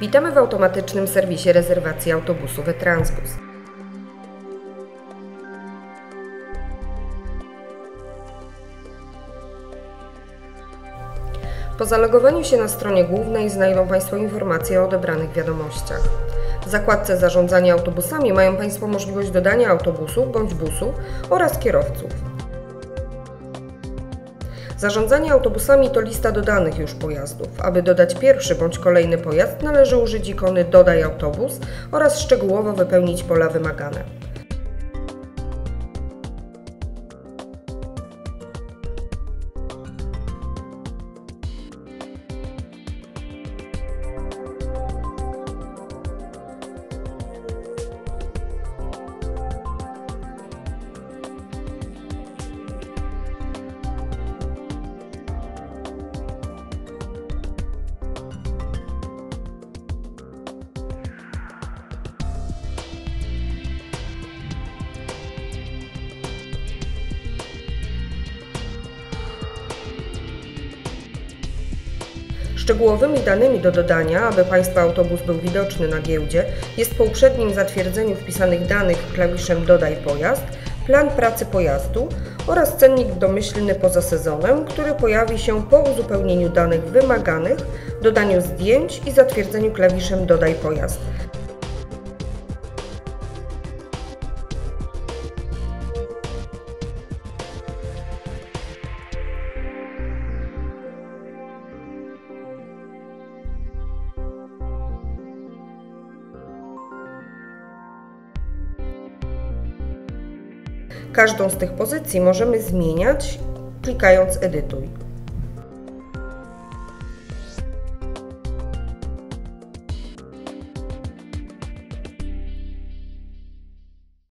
Witamy w automatycznym serwisie rezerwacji autobusów e-Transbus. Po zalogowaniu się na stronie głównej znajdą Państwo informacje o odebranych wiadomościach. W zakładce Zarządzanie autobusami mają Państwo możliwość dodania autobusu bądź busu oraz kierowców. Zarządzanie autobusami to lista dodanych już pojazdów. Aby dodać pierwszy bądź kolejny pojazd, należy użyć ikony Dodaj autobus oraz szczegółowo wypełnić pola wymagane. Szczegółowymi danymi do dodania, aby Państwa autobus był widoczny na giełdzie, jest po uprzednim zatwierdzeniu wpisanych danych klawiszem Dodaj pojazd, plan pracy pojazdu oraz cennik domyślny poza sezonem, który pojawi się po uzupełnieniu danych wymaganych, dodaniu zdjęć i zatwierdzeniu klawiszem Dodaj pojazd. Każdą z tych pozycji możemy zmieniać klikając Edytuj.